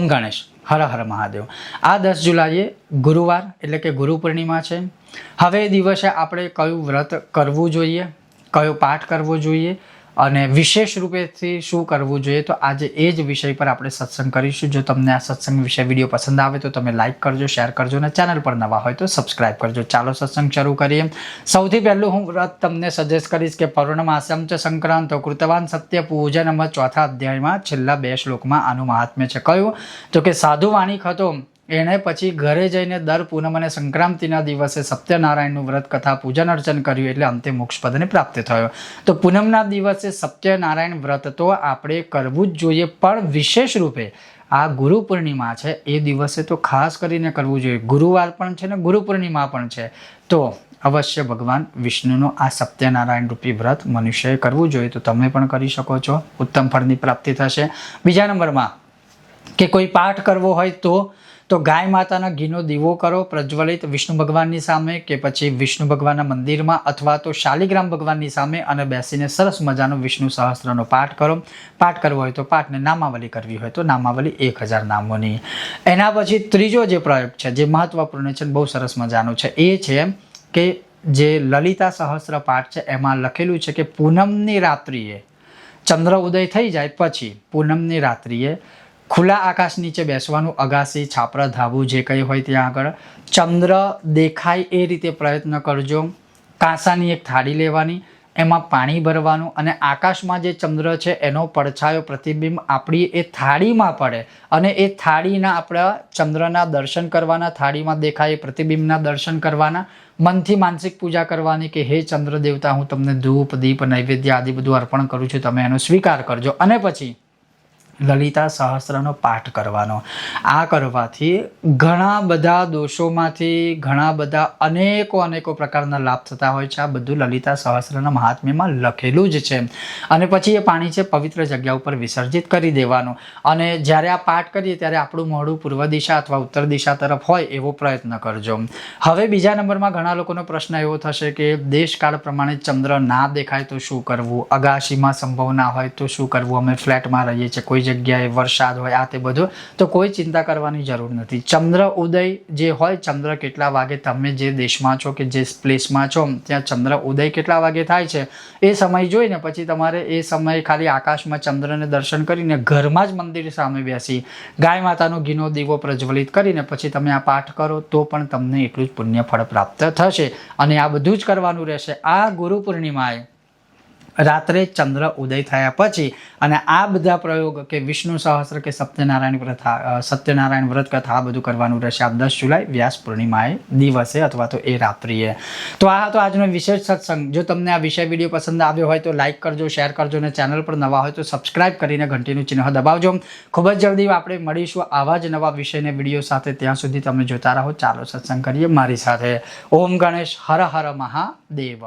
ઓમ ગણેશ. હર હર મહાદેવ. આ દસ જુલાઈએ ગુરુવાર એટલે કે ગુરુ પૂર્ણિમા છે. હવે દિવસે આપણે કયું વ્રત કરવું જોઈએ? કયો પાઠ કરવો જોઈએ? અને વિશેષ રૂપેથી શું કરવું જોઈએ, તો આજે એ જ વિષય પર આપણે સત્સંગ કરીશું. જો તમને આ સત્સંગ વિશે વીડિયો પસંદ આવે, તો તમે લાઇક કરજો, શેર કરજો અને ચેનલ પર નવા હોય તો સબસ્ક્રાઇબ કરજો. ચાલો સત્સંગ શરૂ કરીએ. સૌથી પહેલું હું વ્રત તમને સજેસ્ટ કરીશ કે પૌર્ણમાસમ ચ સંક્રાંતો, કૃતવાન સત્ય, પૂજન ચોથા અધ્યાયમાં છેલ્લા બે શ્લોકમાં આનું મહાત્મ્ય છે. કયું? તો કે સાધુ વાણી ખતો એણે પછી ઘરે જઈને દર પૂનમ અને સંક્રાંતિના દિવસે સત્યનારાયણનું વ્રત, કથા, પૂજન અર્ચન કર્યું એટલે અંતે મોક્ષપદને પ્રાપ્ત થયો. તો પૂનમના દિવસે સત્યનારાયણ વ્રત તો આપણે કરવું જ જોઈએ, પણ વિશેષ રૂપે આ ગુરુ પૂર્ણિમા છે, એ દિવસે તો ખાસ કરીને કરવું જોઈએ. ગુરુવાર પણ છે ને ગુરુ પૂર્ણિમા પણ છે. તો અવશ્ય ભગવાન વિષ્ણુનું આ સત્યનારાયણ રૂપી વ્રત મનુષ્યએ કરવું જોઈએ, તો તમે પણ કરી શકો છો. ઉત્તમ ફળની પ્રાપ્તિ થશે. બીજા નંબરમાં કે કોઈ પાઠ કરવો હોય તો તો ગાય માતાના ઘીનો દીવો કરો પ્રજ્વલિત વિષ્ણુ ભગવાનની સામે કે પછી વિષ્ણુ ભગવાનના મંદિરમાં અથવા તો શાલિગ્રામ ભગવાનની સામે અને બેસીને સરસ મજાનો વિષ્ણુ સહસ્ત્રનો પાઠ કરો. પાઠ કરવો હોય તો પાઠને નામાવલી કરવી હોય તો નામાવલી એક હજાર નામોની. એના પછી ત્રીજો જે પ્રયોગ છે, જે મહત્વપૂર્ણ છે બહુ સરસ મજાનો છે, એ છે કે જે લલિતા સહસ્ત્ર પાઠ છે, એમાં લખેલું છે કે પૂનમની રાત્રિએ ચંદ્ર ઉદય થઈ જાય પછી પૂનમની રાત્રિએ ખુલ્લા આકાશ નીચે બેસવાનું અગાસી છાપરા ધાબુ જે કંઈ હોય ત્યાં આગળ. ચંદ્ર દેખાય એ રીતે પ્રયત્ન કરજો. કાંસાની એક થાળી લેવાની, એમાં પાણી ભરવાનું અને આકાશમાં જે ચંદ્ર છે એનો પડછાયો પ્રતિબિંબ આપણી એ થાળીમાં પડે અને એ થાળીના આપણા ચંદ્રના દર્શન કરવાના, થાળીમાં દેખાય એ પ્રતિબિંબના દર્શન કરવાના, મનથી માનસિક પૂજા કરવાની કે, હે ચંદ્ર દેવતા હું તમને ધૂપ, દીપ, નૈવેદ્ય આદિ બધું અર્પણ કરું છું, તમે એનો સ્વીકાર કરજો. અને પછી લલિતા સહસ્ત્રનો પાઠ કરવાનો. આ કરવાથી ઘણા બધા દોષોમાંથી ઘણા બધા અનેકો અનેકો પ્રકારના લાભ થતા હોય છે. આ બધું લલિતા સહસ્ત્રના મહાત્મ્યમાં લખેલું જ છે. અને પછી એ પાણી છે પવિત્ર જગ્યા ઉપર વિસર્જિત કરી દેવાનું. અને જ્યારે આ પાઠ કરીએ ત્યારે આપણું મોઢું પૂર્વ દિશા અથવા ઉત્તર દિશા તરફ હોય એવો પ્રયત્ન કરજો. હવે બીજા નંબરમાં ઘણા લોકોનો પ્રશ્ન એવો થશે કે દેશકાળ પ્રમાણે ચંદ્ર ના દેખાય તો શું કરવું? અગાશીમાં સંભવ ના હોય તો શું કરવું? અમે ફ્લેટમાં રહીએ છીએ, કોઈ જગ્યાએ વરસાદ હોય આ તે બધું, તો કોઈ ચિંતા કરવાની જરૂર નથી. ચંદ્ર ઉદય જે હોય, ચંદ્ર કેટલા વાગે તમે જે દેશમાં છો કે જે પ્લેસમાં છો, ત્યાં ચંદ્ર ઉદય કેટલા વાગે થાય છે, એ સમય જોઈને પછી તમારે એ સમયે ખાલી આકાશમાં ચંદ્રને દર્શન કરીને ઘરમાં જ મંદિર સામે બેસી, ગાય માતાનો ઘીનો દીવો પ્રજ્વલિત કરીને પછી તમે આ પાઠ કરો, તો પણ તમને એટલું જ પુણ્ય ફળ પ્રાપ્ત થશે. અને આ બધું જ કરવાનું રહેશે. આ ગુરુ પૂર્ણિમાએ રાત્રે ચંદ્ર ઉદય થયા પછી અને આ બધા પ્રયોગ કે વિષ્ણુ સહસ્ત્ર કે સત્યનારાયણ પ્રથા સત્યનારાયણ વ્રત કથા આ બધું કરવાનું રહેશે. આ દસ જુલાઈ વ્યાસ પૂર્ણિમાએ દિવસે અથવા તો એ રાત્રિએ. તો આ હતો આજનો વિશેષ સત્સંગ. જો તમને આ વિષય વીડિયો પસંદ આવ્યો હોય તો લાઇક કરજો, શેર કરજો અને ચેનલ પર નવા હોય તો સબસ્ક્રાઇબ કરીને ઘંટીનું ચિહ્ન દબાવજો. ખૂબ જ જલ્દી આપણે મળીશું આવા જ નવા વિષયને વીડિયો સાથે. ત્યાં સુધી તમે જોતા રહો. ચાલો સત્સંગ કરીએ મારી સાથે. ઓમ ગણેશ હર હર મહાદેવ.